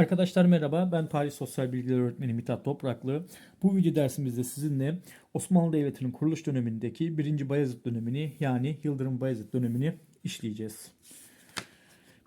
Arkadaşlar merhaba, ben Tarih Sosyal Bilgiler Öğretmeni Mithat Topraklı. Bu video dersimizde sizinle Osmanlı Devleti'nin kuruluş dönemindeki 1. Bayezid dönemini yani Yıldırım Bayezid dönemini işleyeceğiz.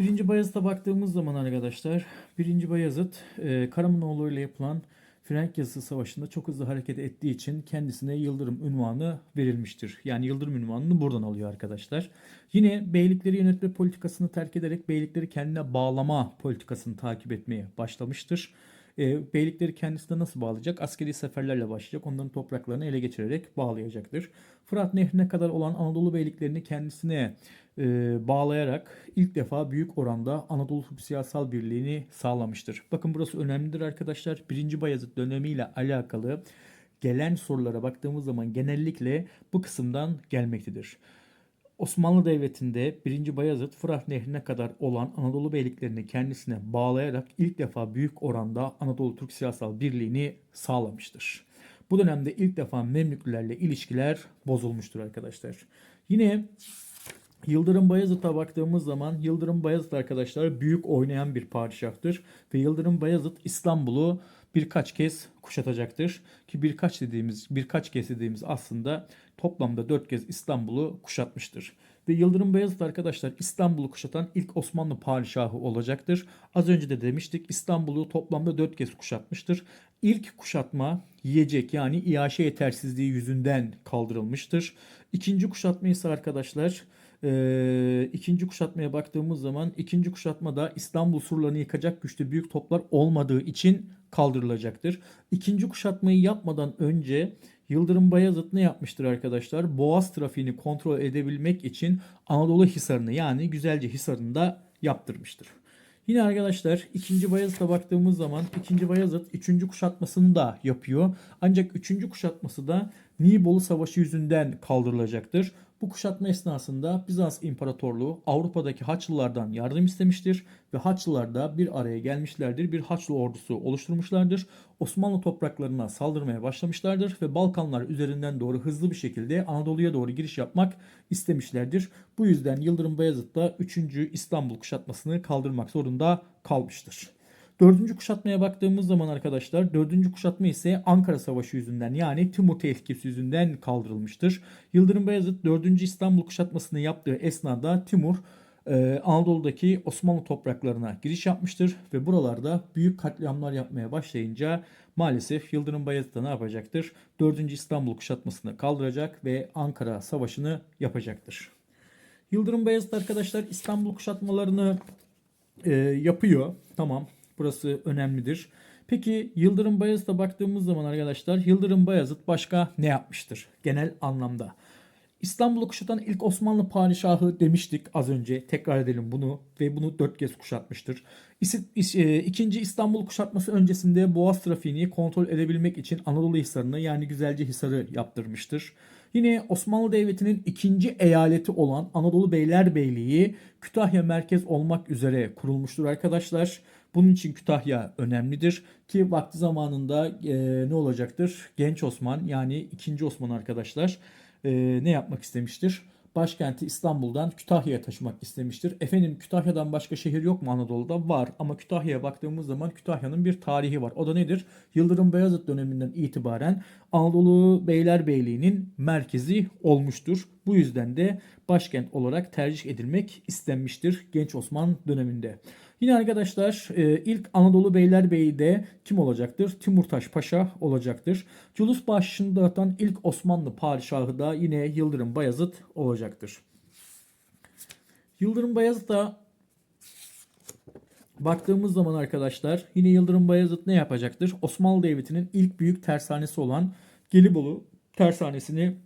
1. Bayezid'e baktığımız zaman arkadaşlar 1. Bayezid e, Karamanoğlu ile yapılan Frank Yazısı Savaşı'nda çok hızlı hareket ettiği için kendisine Yıldırım unvanı verilmiştir. Yani Yıldırım unvanını buradan alıyor arkadaşlar. Yine beylikleri yönetme politikasını terk ederek beylikleri kendine bağlama politikasını takip etmeye başlamıştır. E, beylikleri kendisine nasıl bağlayacak? Askeri seferlerle başlayacak. Onların topraklarını ele geçirerek bağlayacaktır. Fırat Nehri'ne kadar olan Anadolu beyliklerini kendisine e, bağlayarak ilk defa büyük oranda Anadolu siyasal birliğini sağlamıştır. Bakın burası önemlidir arkadaşlar. 1. Bayezid dönemiyle alakalı gelen sorulara baktığımız zaman genellikle bu kısımdan gelmektedir. Osmanlı Devleti'nde 1. Bayezid Fırat Nehri'ne kadar olan Anadolu beyliklerini kendisine bağlayarak ilk defa büyük oranda Anadolu Türk siyasal birliğini sağlamıştır. Bu dönemde ilk defa Memlüklerle ilişkiler bozulmuştur arkadaşlar. Yine Yıldırım Bayezid'e baktığımız zaman Yıldırım Bayezid arkadaşlar büyük oynayan bir padişahtır ve Yıldırım Bayezid İstanbul'u birkaç kez kuşatacaktır ki birkaç dediğimiz birkaç kez dediğimiz aslında toplamda 4 kez İstanbul'u kuşatmıştır. Ve Yıldırım Bayezid arkadaşlar İstanbul'u kuşatan ilk Osmanlı padişahı olacaktır. Az önce de demiştik İstanbul'u toplamda 4 kez kuşatmıştır. İlk kuşatma yiyecek yani iaşe yetersizliği yüzünden kaldırılmıştır. İkinci kuşatma ise arkadaşlar e, ikinci kuşatmaya baktığımız zaman ikinci kuşatmada İstanbul surlarını yıkacak güçte büyük toplar olmadığı için kaldırılacaktır. İkinci kuşatmayı yapmadan önce Yıldırım Bayezid ne yapmıştır arkadaşlar? Boğaz trafiğini kontrol edebilmek için Anadolu Hisarı'nı yani Güzelce Hisarı'nı da yaptırmıştır. Yine arkadaşlar 2. Bayezid'e baktığımız zaman 2. Bayezid 3. kuşatmasını da yapıyor. Ancak 3. kuşatması da Nibolu Savaşı yüzünden kaldırılacaktır. Bu kuşatma esnasında Bizans İmparatorluğu Avrupa'daki Haçlılardan yardım istemiştir ve Haçlılar da bir araya gelmişlerdir. Bir Haçlı ordusu oluşturmuşlardır. Osmanlı topraklarına saldırmaya başlamışlardır ve Balkanlar üzerinden doğru hızlı bir şekilde Anadolu'ya doğru giriş yapmak istemişlerdir. Bu yüzden Yıldırım Bayezid da 3. İstanbul kuşatmasını kaldırmak zorunda kalmıştır. Dördüncü kuşatmaya baktığımız zaman arkadaşlar dördüncü kuşatma ise Ankara Savaşı yüzünden yani Timur tehlikesi yüzünden kaldırılmıştır. Yıldırım Bayezid 4. İstanbul kuşatmasını yaptığı esnada Timur e, Anadolu'daki Osmanlı topraklarına giriş yapmıştır ve buralarda büyük katliamlar yapmaya başlayınca maalesef Yıldırım Bayezid de ne yapacaktır? 4. İstanbul kuşatmasını kaldıracak ve Ankara Savaşı'nı yapacaktır. Yıldırım Bayezid arkadaşlar İstanbul kuşatmalarını e, yapıyor. Tamam Burası önemlidir. Peki Yıldırım Bayezid'e baktığımız zaman arkadaşlar Yıldırım Bayezid başka ne yapmıştır genel anlamda? İstanbul'u kuşatan ilk Osmanlı padişahı demiştik az önce. Tekrar edelim bunu ve bunu dört kez kuşatmıştır. E, ikinci İstanbul kuşatması öncesinde Boğaz trafiğini kontrol edebilmek için Anadolu Hisarı'nı yani Güzelce Hisarı yaptırmıştır. Yine Osmanlı Devleti'nin ikinci eyaleti olan Anadolu Beylerbeyliği Kütahya merkez olmak üzere kurulmuştur arkadaşlar. Bunun için Kütahya önemlidir ki vakti zamanında e, ne olacaktır? Genç Osman yani 2. Osman arkadaşlar e, ne yapmak istemiştir? Başkenti İstanbul'dan Kütahya'ya taşımak istemiştir. Efendim Kütahya'dan başka şehir yok mu Anadolu'da? Var ama Kütahya'ya baktığımız zaman Kütahya'nın bir tarihi var. O da nedir? Yıldırım Beyazıt döneminden itibaren Anadolu Beylerbeyliği'nin merkezi olmuştur. Bu yüzden de başkent olarak tercih edilmek istenmiştir Genç Osman döneminde. Yine arkadaşlar e, ilk Anadolu Beylerbeyi de kim olacaktır? Timurtaş Paşa olacaktır. Culus başını dağıtan ilk Osmanlı padişahı da yine Yıldırım Bayezid olacaktır. Yıldırım Bayezid da baktığımız zaman arkadaşlar yine Yıldırım Bayezid ne yapacaktır? Osmanlı Devleti'nin ilk büyük tersanesi olan Gelibolu tersanesini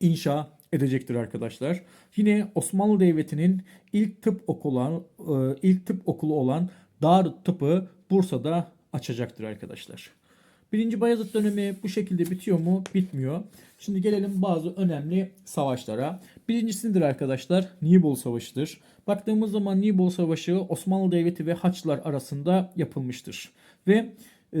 inşa edecektir arkadaşlar. Yine Osmanlı Devleti'nin ilk tıp okulu e, ilk tıp okulu olan Darut Tıp'ı Bursa'da açacaktır arkadaşlar. Birinci Bayezid dönemi bu şekilde bitiyor mu? Bitmiyor. Şimdi gelelim bazı önemli savaşlara. Birincisidir arkadaşlar Nibol Savaşı'dır. Baktığımız zaman Nibol Savaşı Osmanlı Devleti ve Haçlılar arasında yapılmıştır. Ve e,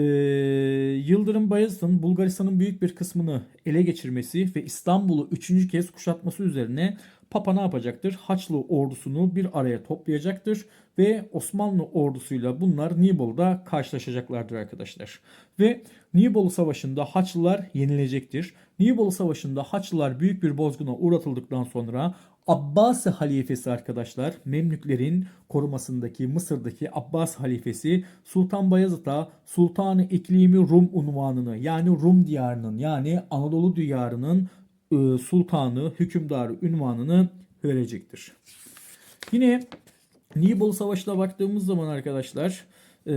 Yıldırım Bayezid'in Bulgaristan'ın büyük bir kısmını ele geçirmesi ve İstanbul'u üçüncü kez kuşatması üzerine Papa ne yapacaktır? Haçlı ordusunu bir araya toplayacaktır ve Osmanlı ordusuyla bunlar Nibolu'da karşılaşacaklardır arkadaşlar. Ve Nibolu Savaşı'nda Haçlılar yenilecektir. Nibolu Savaşı'nda Haçlılar büyük bir bozguna uğratıldıktan sonra Abbasi halifesi arkadaşlar Memlüklerin korumasındaki Mısır'daki Abbas halifesi Sultan Bayezid'a Sultanı İklimi Rum unvanını yani Rum diyarının yani Anadolu diyarının e, sultanı, hükümdarı ünvanını verecektir. Yine Nibolu Savaşı'na baktığımız zaman arkadaşlar e,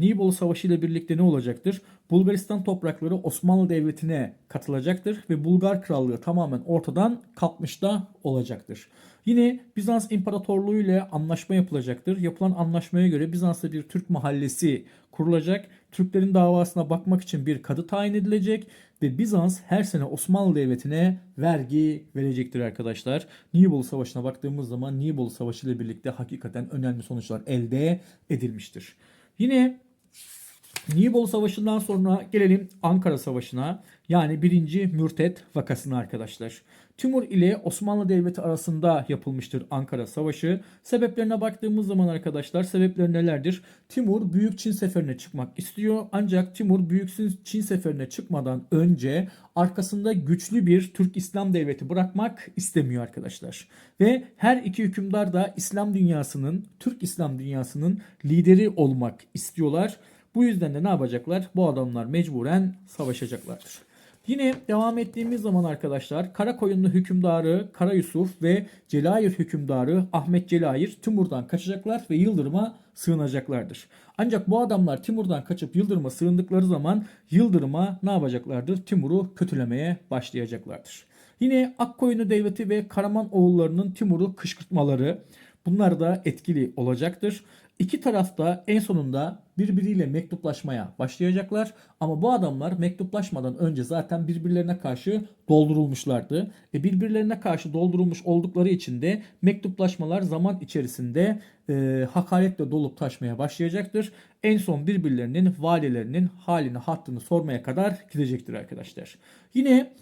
Nibolu Savaşı ile birlikte ne olacaktır? Bulgaristan toprakları Osmanlı Devleti'ne katılacaktır ve Bulgar Krallığı tamamen ortadan kalkmış da olacaktır. Yine Bizans İmparatorluğu ile anlaşma yapılacaktır. Yapılan anlaşmaya göre Bizans'ta bir Türk mahallesi kurulacak. Türklerin davasına bakmak için bir kadı tayin edilecek ve Bizans her sene Osmanlı Devleti'ne vergi verecektir arkadaşlar. Nibolu Savaşı'na baktığımız zaman Nibolu Savaşı ile birlikte hakikaten önemli sonuçlar elde edilmiştir. Yine Nibolu Savaşı'ndan sonra gelelim Ankara Savaşı'na. Yani 1. Mürtet vakasına arkadaşlar. Timur ile Osmanlı Devleti arasında yapılmıştır Ankara Savaşı. Sebeplerine baktığımız zaman arkadaşlar sebepleri nelerdir? Timur Büyük Çin Seferi'ne çıkmak istiyor. Ancak Timur Büyük Çin Seferi'ne çıkmadan önce arkasında güçlü bir Türk İslam Devleti bırakmak istemiyor arkadaşlar. Ve her iki hükümdar da İslam dünyasının, Türk İslam dünyasının lideri olmak istiyorlar. Bu yüzden de ne yapacaklar? Bu adamlar mecburen savaşacaklardır. Yine devam ettiğimiz zaman arkadaşlar Karakoyunlu hükümdarı Kara Yusuf ve Celayir hükümdarı Ahmet Celayir Timur'dan kaçacaklar ve Yıldırım'a sığınacaklardır. Ancak bu adamlar Timur'dan kaçıp Yıldırım'a sığındıkları zaman Yıldırım'a ne yapacaklardır? Timur'u kötülemeye başlayacaklardır. Yine Akkoyunlu Devleti ve Karaman oğullarının Timur'u kışkırtmaları bunlar da etkili olacaktır. İki tarafta en sonunda birbiriyle mektuplaşmaya başlayacaklar. Ama bu adamlar mektuplaşmadan önce zaten birbirlerine karşı doldurulmuşlardı. E birbirlerine karşı doldurulmuş oldukları için de mektuplaşmalar zaman içerisinde e, hakaretle dolup taşmaya başlayacaktır. En son birbirlerinin valilerinin halini hattını sormaya kadar gidecektir arkadaşlar. Yine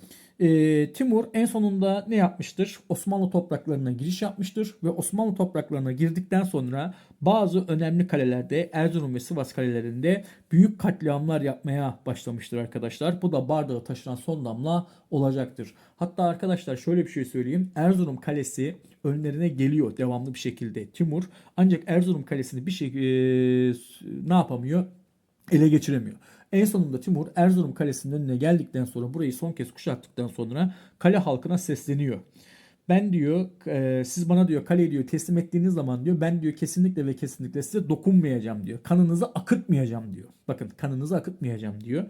e, Timur en sonunda ne yapmıştır? Osmanlı topraklarına giriş yapmıştır ve Osmanlı topraklarına girdikten sonra bazı önemli kalelerde Erzurum ve Sivas kalelerinde büyük katliamlar yapmaya başlamıştır arkadaşlar. Bu da bardağı taşıran son damla olacaktır. Hatta arkadaşlar şöyle bir şey söyleyeyim. Erzurum kalesi önlerine geliyor devamlı bir şekilde Timur. Ancak Erzurum kalesini bir şey e, ne yapamıyor? Ele geçiremiyor. En sonunda Timur Erzurum Kalesi'nin önüne geldikten sonra burayı son kez kuşattıktan sonra kale halkına sesleniyor. Ben diyor e, siz bana diyor kaleyi diyor teslim ettiğiniz zaman diyor ben diyor kesinlikle ve kesinlikle size dokunmayacağım diyor. Kanınızı akıtmayacağım diyor. Bakın kanınızı akıtmayacağım diyor.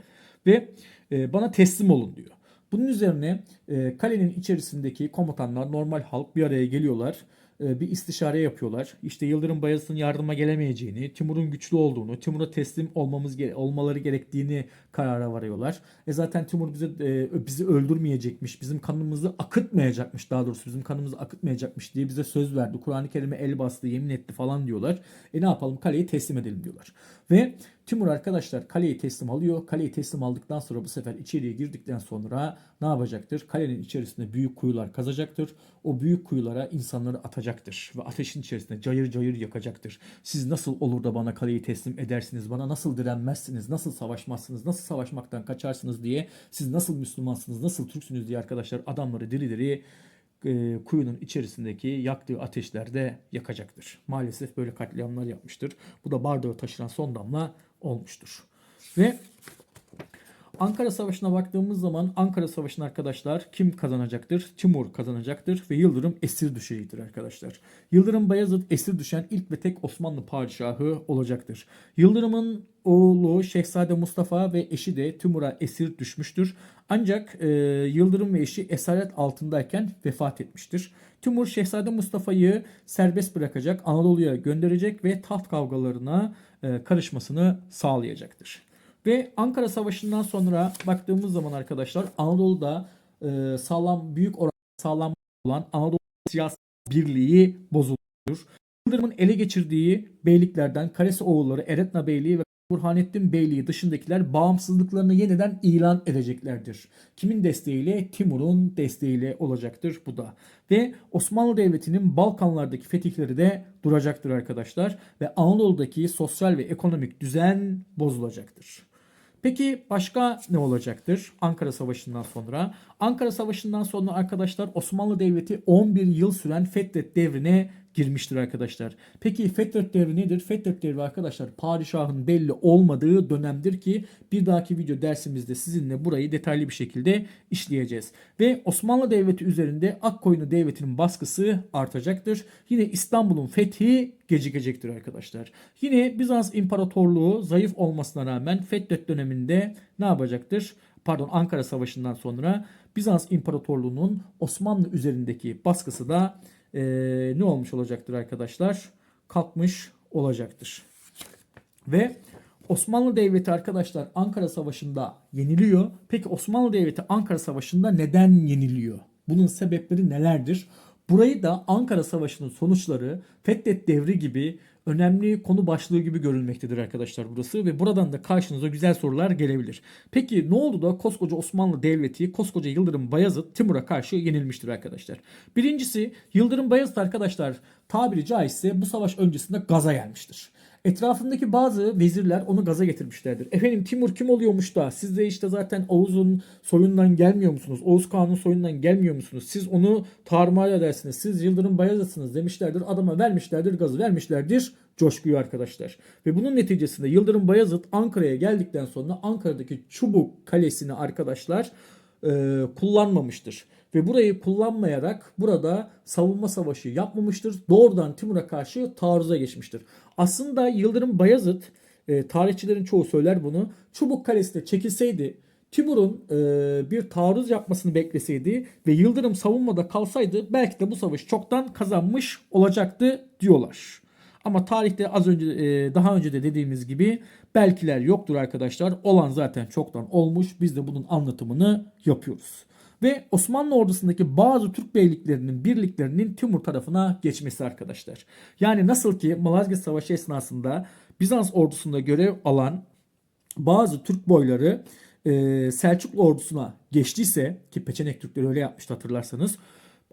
Ve e, bana teslim olun diyor. Bunun üzerine e, kalenin içerisindeki komutanlar normal halk bir araya geliyorlar bir istişare yapıyorlar. İşte Yıldırım Bayezid'in yardıma gelemeyeceğini, Timur'un güçlü olduğunu, Timur'a teslim olmamız olmaları gerektiğini karara varıyorlar. E zaten Timur bize e, bizi öldürmeyecekmiş, bizim kanımızı akıtmayacakmış daha doğrusu bizim kanımızı akıtmayacakmış diye bize söz verdi. Kur'an-ı Kerim'e el bastı, yemin etti falan diyorlar. E ne yapalım? Kaleyi teslim edelim diyorlar. Ve Timur arkadaşlar kaleyi teslim alıyor. Kaleyi teslim aldıktan sonra bu sefer içeriye girdikten sonra ne yapacaktır? Kalenin içerisinde büyük kuyular kazacaktır. O büyük kuyulara insanları atacaktır. Ve ateşin içerisinde cayır cayır yakacaktır. Siz nasıl olur da bana kaleyi teslim edersiniz? Bana nasıl direnmezsiniz? Nasıl savaşmazsınız? Nasıl savaşmaktan kaçarsınız diye siz nasıl Müslümansınız? Nasıl Türksünüz diye arkadaşlar adamları diri diri e, kuyunun içerisindeki yaktığı ateşlerde yakacaktır. Maalesef böyle katliamlar yapmıştır. Bu da bardağı taşıran son damla olmuştur. Ve Ankara Savaşı'na baktığımız zaman Ankara Savaşı'nın arkadaşlar kim kazanacaktır? Timur kazanacaktır ve Yıldırım esir düşecektir arkadaşlar. Yıldırım Bayezid esir düşen ilk ve tek Osmanlı padişahı olacaktır. Yıldırım'ın oğlu Şehzade Mustafa ve eşi de Timur'a esir düşmüştür. Ancak e, Yıldırım ve eşi esaret altındayken vefat etmiştir. Timur Şehzade Mustafa'yı serbest bırakacak, Anadolu'ya gönderecek ve taht kavgalarına e, karışmasını sağlayacaktır. Ve Ankara Savaşı'ndan sonra baktığımız zaman arkadaşlar Anadolu'da e, sağlam büyük oran sağlam olan Anadolu siyasi birliği bozulur. Yıldırım'ın ele geçirdiği beyliklerden Karesi oğulları Eretna Beyliği ve Burhanettin Beyliği dışındakiler bağımsızlıklarını yeniden ilan edeceklerdir. Kimin desteğiyle? Timur'un desteğiyle olacaktır bu da. Ve Osmanlı Devleti'nin Balkanlardaki fetihleri de duracaktır arkadaşlar. Ve Anadolu'daki sosyal ve ekonomik düzen bozulacaktır. Peki başka ne olacaktır Ankara Savaşı'ndan sonra? Ankara Savaşı'ndan sonra arkadaşlar Osmanlı Devleti 11 yıl süren Fetret devrine girmiştir arkadaşlar. Peki Fetret devri nedir? Fetret devri arkadaşlar padişahın belli olmadığı dönemdir ki bir dahaki video dersimizde sizinle burayı detaylı bir şekilde işleyeceğiz. Ve Osmanlı Devleti üzerinde Akkoyunlu Devleti'nin baskısı artacaktır. Yine İstanbul'un fethi gecikecektir arkadaşlar. Yine Bizans İmparatorluğu zayıf olmasına rağmen Fetret döneminde ne yapacaktır? Pardon Ankara Savaşı'ndan sonra Bizans İmparatorluğu'nun Osmanlı üzerindeki baskısı da e, ne olmuş olacaktır arkadaşlar? Kalkmış olacaktır. Ve Osmanlı Devleti arkadaşlar Ankara Savaşı'nda yeniliyor. Peki Osmanlı Devleti Ankara Savaşı'nda neden yeniliyor? Bunun sebepleri nelerdir? Burayı da Ankara Savaşı'nın sonuçları Fethet devri gibi önemli konu başlığı gibi görülmektedir arkadaşlar burası ve buradan da karşınıza güzel sorular gelebilir. Peki ne oldu da koskoca Osmanlı Devleti, koskoca Yıldırım Bayezid Timur'a karşı yenilmiştir arkadaşlar? Birincisi Yıldırım Bayezid arkadaşlar tabiri caizse bu savaş öncesinde gaza gelmiştir. Etrafındaki bazı vezirler onu gaza getirmişlerdir. Efendim Timur kim oluyormuş da siz de işte zaten Oğuz'un soyundan gelmiyor musunuz? Oğuz Kağan'ın soyundan gelmiyor musunuz? Siz onu tarmar edersiniz. Siz Yıldırım Bayezid'siniz demişlerdir. Adama vermişlerdir gazı vermişlerdir coşkuyu arkadaşlar. Ve bunun neticesinde Yıldırım Bayezid Ankara'ya geldikten sonra Ankara'daki Çubuk Kalesi'ni arkadaşlar e, kullanmamıştır. Ve burayı kullanmayarak burada savunma savaşı yapmamıştır. Doğrudan Timur'a karşı taarruza geçmiştir. Aslında Yıldırım Bayezid e, tarihçilerin çoğu söyler bunu. Çubuk Kalesi'ne çekilseydi Timur'un e, bir taarruz yapmasını bekleseydi ve Yıldırım savunmada kalsaydı belki de bu savaşı çoktan kazanmış olacaktı diyorlar. Ama tarihte az önce e, daha önce de dediğimiz gibi belkiler yoktur arkadaşlar. Olan zaten çoktan olmuş. Biz de bunun anlatımını yapıyoruz. Ve Osmanlı ordusundaki bazı Türk beyliklerinin birliklerinin Timur tarafına geçmesi arkadaşlar. Yani nasıl ki Malazgirt Savaşı esnasında Bizans ordusunda görev alan bazı Türk boyları e, Selçuklu ordusuna geçtiyse ki Peçenek Türkleri öyle yapmıştı hatırlarsanız.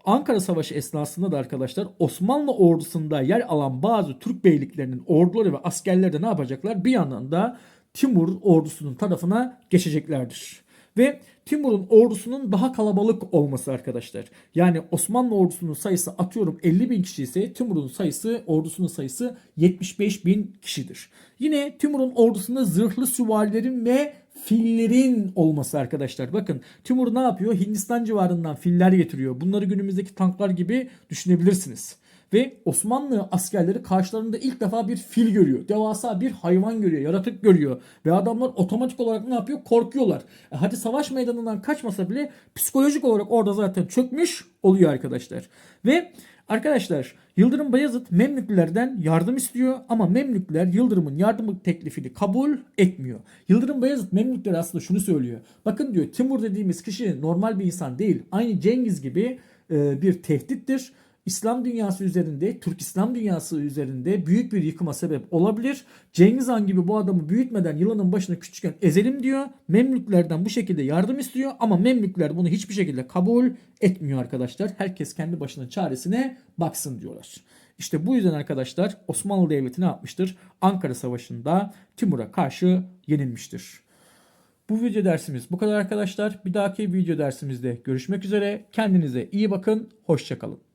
Ankara Savaşı esnasında da arkadaşlar Osmanlı ordusunda yer alan bazı Türk beyliklerinin orduları ve askerleri de ne yapacaklar? Bir yandan da Timur ordusunun tarafına geçeceklerdir. Ve Timur'un ordusunun daha kalabalık olması arkadaşlar. Yani Osmanlı ordusunun sayısı atıyorum 50 bin kişi ise Timur'un sayısı ordusunun sayısı 75 bin kişidir. Yine Timur'un ordusunda zırhlı süvarilerin ve fillerin olması arkadaşlar. Bakın Timur ne yapıyor? Hindistan civarından filler getiriyor. Bunları günümüzdeki tanklar gibi düşünebilirsiniz. Ve Osmanlı askerleri karşılarında ilk defa bir fil görüyor. Devasa bir hayvan görüyor, yaratık görüyor. Ve adamlar otomatik olarak ne yapıyor? Korkuyorlar. E hadi savaş meydanından kaçmasa bile psikolojik olarak orada zaten çökmüş oluyor arkadaşlar. Ve arkadaşlar Yıldırım Bayezid Memlüklerden yardım istiyor ama Memlükler Yıldırım'ın yardım teklifini kabul etmiyor. Yıldırım Bayezid Memlükler aslında şunu söylüyor. Bakın diyor Timur dediğimiz kişi normal bir insan değil. Aynı Cengiz gibi e, bir tehdittir. İslam dünyası üzerinde, Türk İslam dünyası üzerinde büyük bir yıkıma sebep olabilir. Cengiz Han gibi bu adamı büyütmeden yılanın başına küçükken ezelim diyor. Memlüklerden bu şekilde yardım istiyor ama Memlükler bunu hiçbir şekilde kabul etmiyor arkadaşlar. Herkes kendi başının çaresine baksın diyorlar. İşte bu yüzden arkadaşlar Osmanlı Devleti ne yapmıştır? Ankara Savaşı'nda Timur'a karşı yenilmiştir. Bu video dersimiz bu kadar arkadaşlar. Bir dahaki video dersimizde görüşmek üzere. Kendinize iyi bakın. Hoşçakalın.